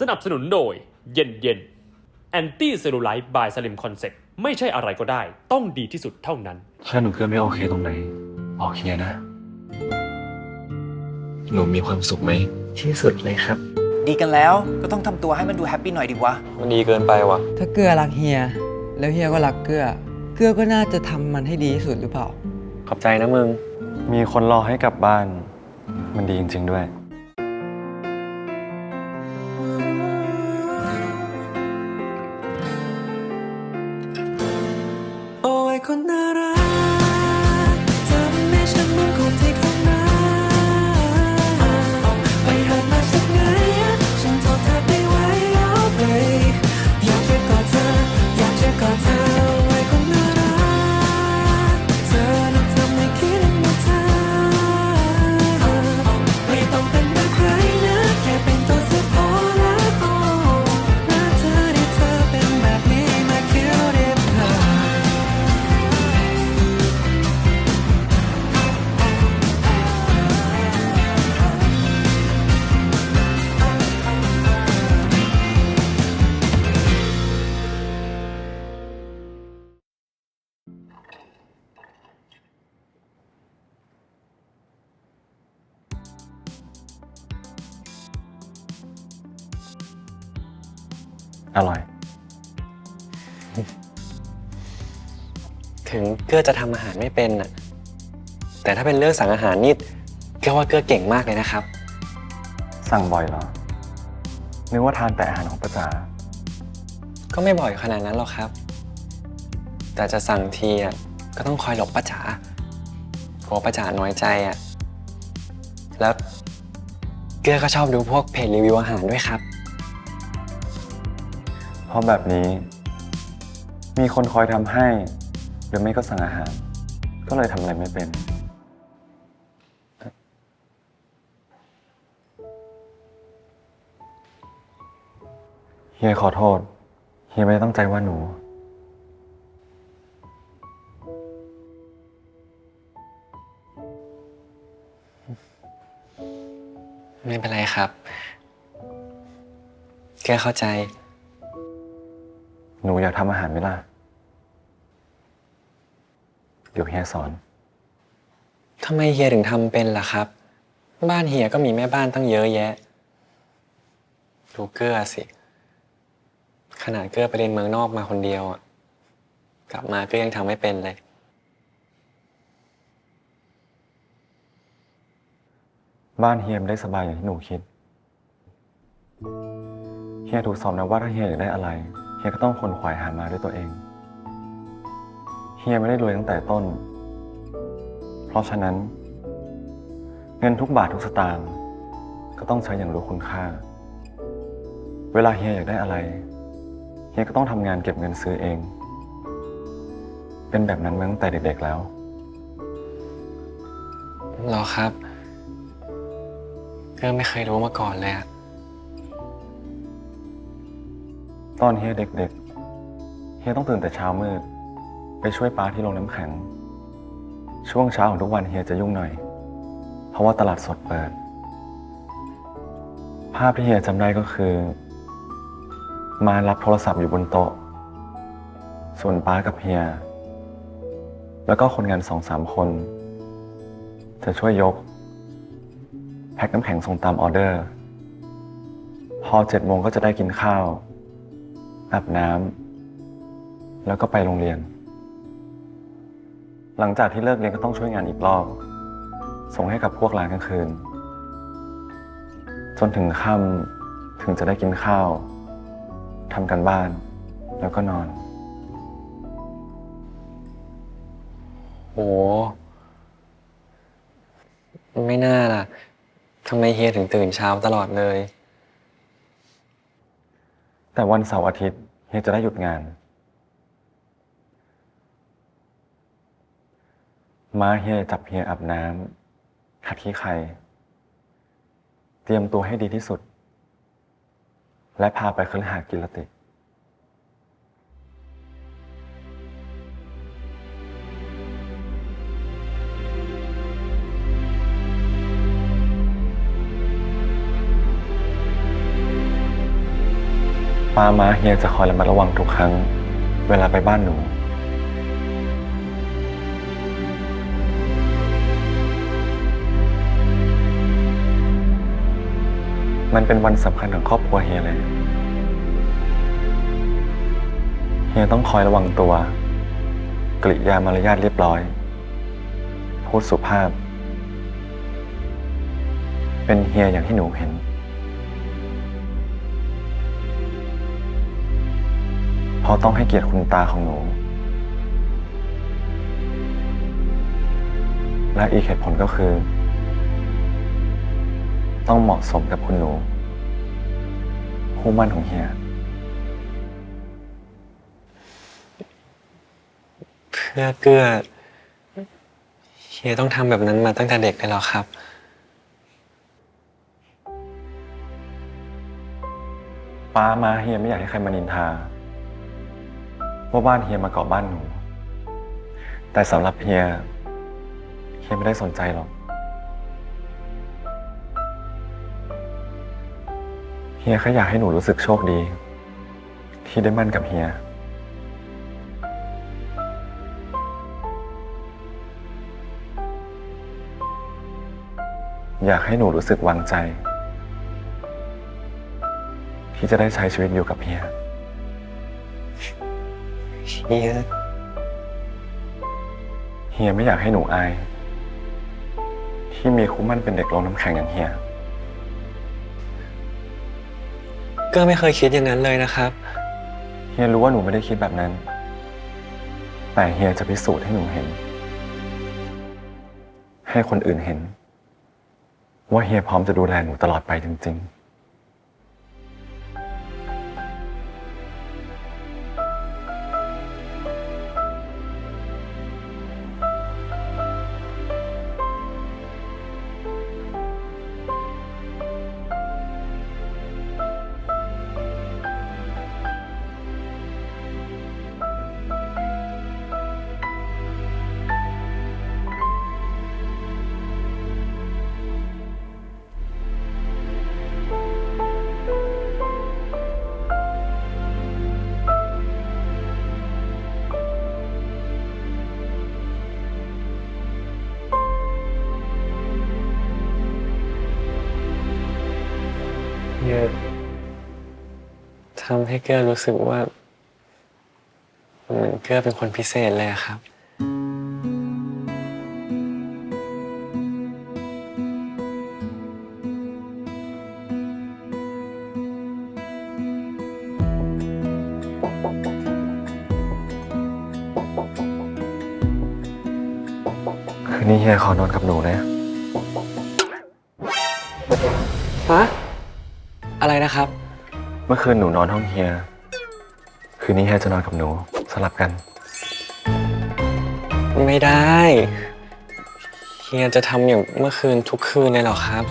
สนับสนุนโดยเย็นเย็นแอนตี้เซลลูไลท์บายสลิมคอนเซ็ปต์ไม่ใช่อะไรก็ได้ ต้องดีที่สุดเท่านั้น ถ้าหนูเกิดไม่โอเคตรงไหนบอกเฮียนะ หนูมีความสุขไหมที่สุดเลยครับ ดีกันแล้วก็ต้องทำตัวให้มันดูแฮปปี้หน่อยดิวะ มันดีเกินไปว่ะ ถ้าเกลือรักเฮีย แล้วเฮียก็รักเกลือ เกลือก็น่าจะทำมันให้ดีที่สุดหรือเปล่า ขอบใจนะมึง มีคนรอให้กลับบ้าน มันดีจริงๆด้วย อร่อย ถึงเกื้อจะทำอาหารไม่เป็นน่ะ แต่ถ้าเป็นเรื่องสั่งอาหารนี่เกื้อว่าเกื้อเก่งมากเลยนะครับ สั่งบ่อยเหรอ นึกว่าทานแต่อาหารของป้าจ๋าก็ไม่บ่อยขนาดนั้นหรอกครับ แต่จะสั่งทีอะก็ต้องคอยหลบป้าจ๋ากลัวป้าจ๋าน้อยใจอะ แล้วเกื้อก็ชอบดูพวกเพจรีวิวอาหารด้วยครับเพ ราะแบบนี้ มีคนคอยทำให้ หรือไม่ก็สั่งอาหาร ก็เลยทำอะไรไม่เป็น เฮียขอโทษ เฮียไม่ได้ตั้งใจว่าหนู ไม่เป็นไรครับเกื้อเข้าใจ หนูอยากทำอาหารไหมล่ะ เดี๋ยวเฮียสอน ทำไมเฮียถึงทำเป็นล่ะครับ บ้านเฮียก็มีแม่บ้านตั้งเยอะแยะ ดูเกื้อสิ ขนาดเกื้อไปเรียนเมืองนอกมาคนเดียวอะกลับมาเกื้อยังทำไม่เป็นเลย บ้านเฮียไม่ได้สบายอย่างที่หนูคิด เฮียถูกสอนนะว่าถ้าเฮียอยากได้อะไรเฮียก็ต้องคนขวายหามาด้วยตัวเอง เฮียไม่ได้รวยตั้งแต่ต้น เพราะฉะนั้น เงินทุกบาททุกสตางค์ก็ต้องใช้อย่างรู้คุณค่า เวลาเฮียอยากได้อะไร เฮียก็ต้องทำงานเก็บเงินซื้อเอง เป็นแบบนั้นมาตั้งแต่เด็กๆแล้ว เหรอครับเกื้อไม่เคยรู้มาก่อนเลยอะ ตอนเฮียเด็กๆ เฮียต้องตื่นแต่เช้ามืด ไปช่วยป้าที่โรงน้ำแข็ง ช่วงเช้าของทุกวันเฮียจะยุ่งหน่อย เพราะว่าตลาดสดเปิด ภาพที่เฮียจำได้ก็คือ มารับโทรศัพท์อยู่บนโต๊ะ ส่วนป้ากับเฮีย แล้วก็คนงานสองสามคน จะช่วยยก แพ็คน้ำแข็งส่งตามออเดอร์ พอเจ็ดโมงก็จะได้กินข้าว อาบน้ำแล้วก็ไปโรงเรียน หลังจากที่เลิกเรียนก็ต้องช่วยงานอีกรอบ ส่งให้กับพวกร้านกลางคืน จนถึงค่ำถึงจะได้กินข้าวทำกันบ้าน แล้วก็นอนโหไม่น่าล่ะทำไมเฮียถึงตื่นเช้าตลอดเลย แต่วันเสาร์อาทิตย์เฮียจะได้หยุดงานมาเฮียจับเฮียอาบน้ำขัดขี้ไข่เตรียมตัวให้ดีที่สุด และพาไปคฤหาสน์กิรติ ป้าม้าเฮียจะคอยระมัดระวังทุกครั้ง เวลาไปบ้านหนู มันเป็นวันสำคัญของครอบครัวเฮียเลย เฮียต้องคอยระวังตัว กริยามารยาทเรียบร้อย พูดสุภาพ เป็นเฮียอย่างที่หนูเห็น พราะต้องให้เกียรติคุณตาของหนู และอีกเหตุผลก็คือ ต้องเหมาะสมกับคุณหนูคู่มั่นของเฮีย เพื่อเกื้อเฮียต้องทำแบบนั้นมาตั้งแต่เด็กเลยเหรอครับ ป้ามาเฮียไม่อยากให้ใครมานินทา ว่าบ้านเฮียมาเกาะบ้านหนู แต่สำหรับเฮีย เฮียไม่ได้สนใจหรอก เฮียแค่อยากให้หนูรู้สึกโชคดี ที่ได้มั่นกับเฮีย อยากให้หนูรู้สึกวางใจ ที่จะได้ใช้ชีวิตอยู่กับเฮีย เฮีย เฮียไม่อยากให้หนูอาย ที่มีคู่มั่นเป็นเด็กลงน้ำแข็งอย่างเฮียเกื้อไม่เคยคิดอย่างนั้นเลยนะครับ เฮียรู้ว่าหนูไม่ได้คิดแบบนั้น แต่เฮียจะพิสูจน์ให้หนูเห็น ให้คนอื่นเห็น ว่าเฮียพร้อมจะดูแลหนูตลอดไปจริงเำให้เกื้อรู้สึกว่าเหมือนเกื้อเป็นคนพิเศษเลยอะครับๆคืนนี้เฮียขอนอนกับหนูนะ ฮะ อะไรนะครับ เมื่อคืนหนูนอนห้องเฮีย คืนนี้เฮียจะนอนกับหนูสลับกัน ไม่ได้เฮียจะทำอย่างเมื่อคืนทุกคืนเลยเหรอครับ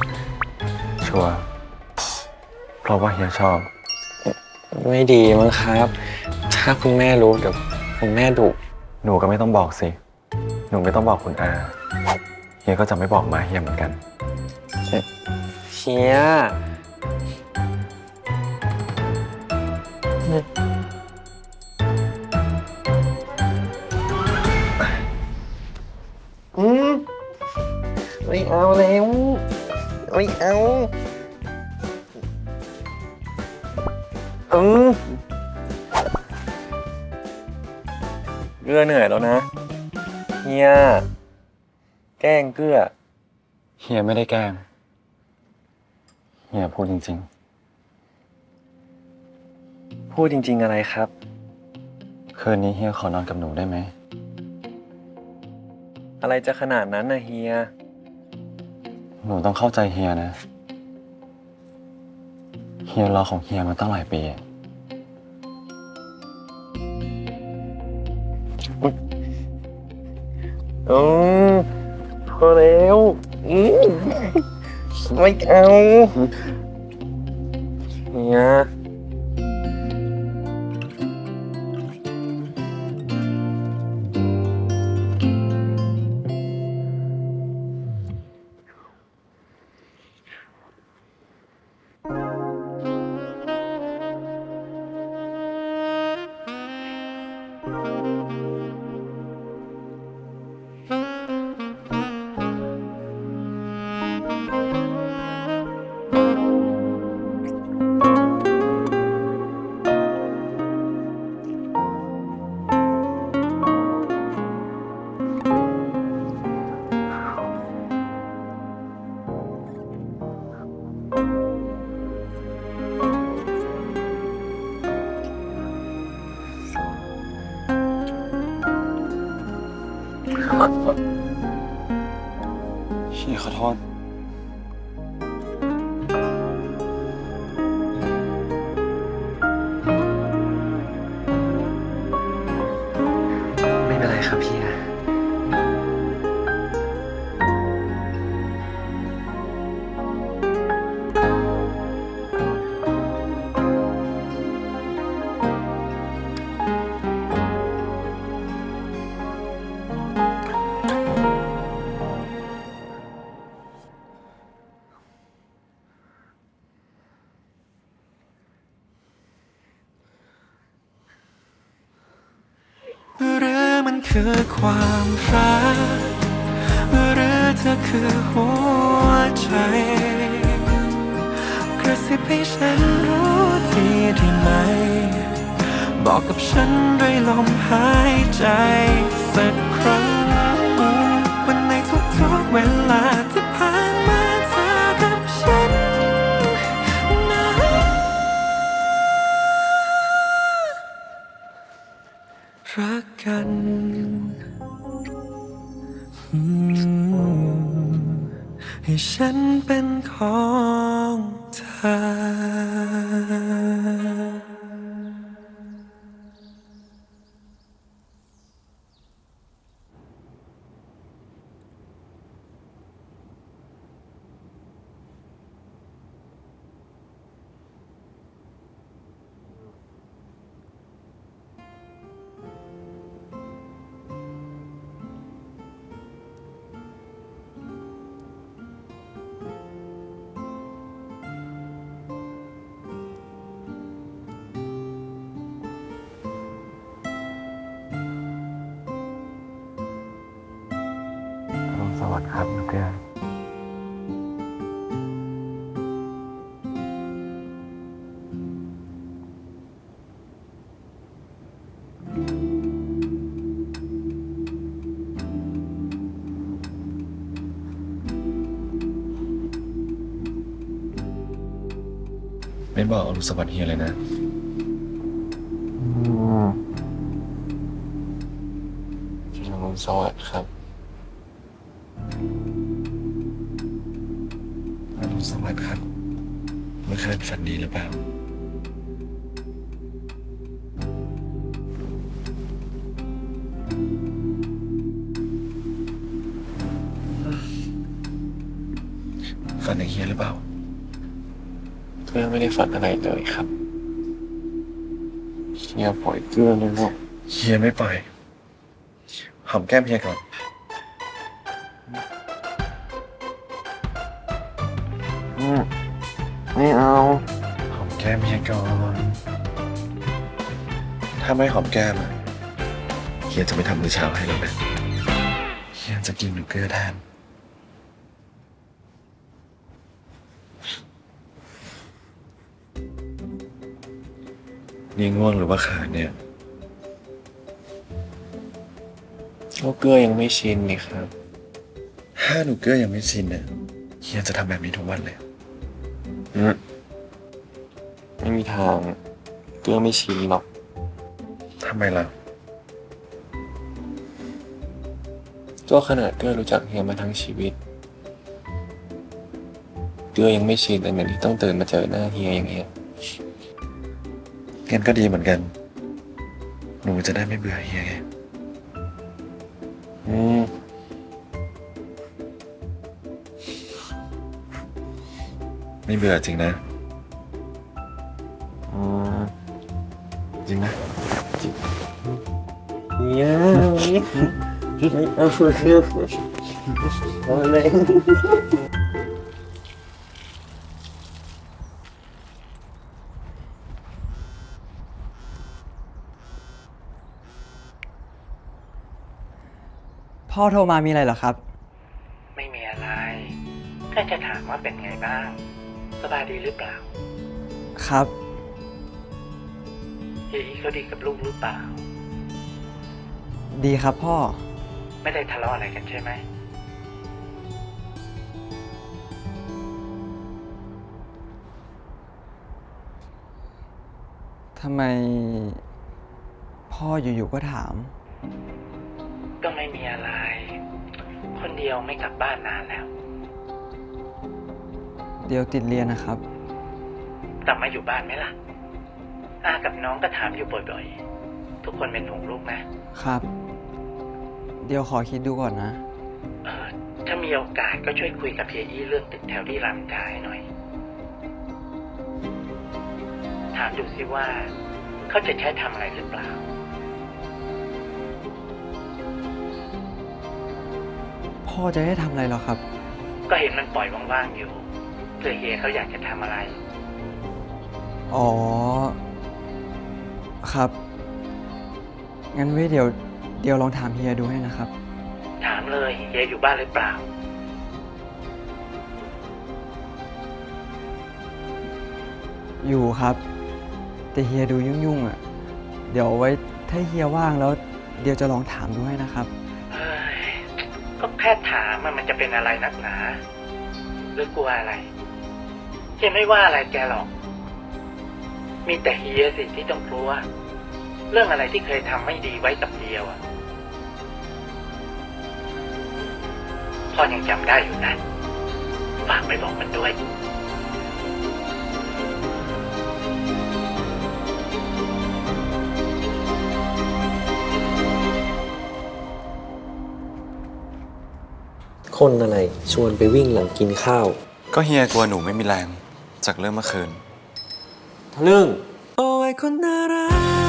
ชัวร์เพราะว่าเฮียชอบ ไม่ดีมั้งครับ ถ้าคุณแม่รู้เดี๋ยวคุณแม่ดุหนูก็ไม่ต้องบอกสิ หนูไม่ต้องบอกคุณอา เฮียก็จะไม่บอกมาเฮียเหมือนกัน เฮีย อืมไม่เอาแล้วไม่เอาอืมเกลือเหนื่อยแล้วนะเฮียแกล้งเกลือเฮียไม่ได้แกล้งเฮียพูดจริง พูดจริง ๆ อะไรครับๆคืนนี้เฮียขอนอนกับหนูได้ไหม อะไรจะขนาดนั้นนะเฮีย หนูต้องเข้าใจเฮียนะ เฮียรอของเฮียมาตั้งหลายปีอะอืมพอแล้วอืมไม่เอาเนี่ย ไม่ หรือเธอคือหัวใจ กระซิบให้ฉันรู้ทีได้ไหม บอกกับฉันด้วยลมหายใจสักครั้งวันในทุกๆเวลา ให้ฉันเป็นของเธอ ไม่บอกอรุณสวัสดิ์เฮียเลยนะ อรุณสวัสดิ์ครับ อรุณสวัสดิ์ครับ เมื่อคืนฝันดีหรือเปล่า ฝันอย่างเฮียหรือเปล่าเพื่ อนไม่ได้ฝันอะไรเลยครับเฮียปล่อยเกลือเลยลูกเฮียไม่ปล่อยหอมแก้มเฮียก่อนไม่เอา หอมแก้มเฮียก่อนถ้าไม่หอมแก้มอะเฮียจะไม่ทำมื้อเช้าให้แล้วนะเฮียจะกินหนูเกลือแทน นี่ง่วงหรือว่าขาดเนี่ยก็เกลือยังไม่ชินนี่ครับ ถ้าหนูเกลือยังไม่ชินเนี่ยเฮียจะทำแบบนี้ทุกวันเลยไม่มีทางเกลือไม่ชินหรอกทำไมล่ะ ก็ขนาดเกลือรู้จักเฮียมาทั้งชีวิต เกลือยังไม่ชินเลยเนี่ยที่ต้องตื่นมาเจอหน้าเฮียอย่างเงี้ย งั้นก็ดีเหมือนกัน หนูจะได้ไม่เบื่อเฮียไงอืมไม่เบื่อจริงนะอืมจริงนะเฮียไม่เอาเกลือเอาเลย พ่อโทรมามีอะไรเหรอครับ ไม่มีอะไร แค่จะถามว่าเป็นไงบ้าง สบายดีหรือเปล่าครับเฮียอีเขาดีกับลูกหรือเปล่า ดีครับพ่อ ไม่ได้ทะเลาะอะไรกันใช่ไหม ทำไม พ่ออยู่ๆก็ถามไป ก็ไม่มีอะไร คนเดียวไม่กลับบ้านนานแล้ว เดี๋ยวติดเรียนนะครับ กลับมาอยู่บ้านไหมล่ะ อากับน้องก็ถามอยู่บ่อยๆ ทุกคนเป็นห่วงลูกนะ ครับ เดี๋ยวขอคิดดูก่อนนะ เออ ถ้ามีโอกาสก็ช่วยคุยกับเฮียอี้เรื่องตึกแถวที่รามกายหน่อย ถามดูสิว่า เขาจะใช้ทำอะไรหรือเปล่า พ่อจะให้ทำอะไรเหรอครับ ก็เห็นมันปล่อยว่างๆอยู่เผื่อเฮียเขาอยากจะทำอะไร อ๋อ ครับ งั้นไว้เดี๋ยว เดี๋ยวลองถามเฮียดูให้นะครับ ถามเลยเฮียอยู่บ้านหรือเปล่า อยู่ครับ แต่เฮียดูยุ่งๆอะ เดี๋ยวไว้ถ้าเฮียว่างแล้ว เดี๋ยวจะลองถามดูให้นะครับเฮ้ยก็แค่ ถามอะมันจะเป็นอะไรนักหนา หรือกลัวอะไรเฮียไม่ว่าอะไรแกหรอก มีแต่เฮียสิที่ต้องกลัว เรื่องอะไรที่เคยทำไม่ดีไว้กับเดียวอะพ่อยังจำได้อยู่นะฝากไปบอกมันด้วย คนอะไรชวนไปวิ่งหลังกินข้าว ก็เฮียกลัวหนูไม่มีแรง จากเรื่องเมื่อคืนทะลึ่งโอ้ยคนน่ารัก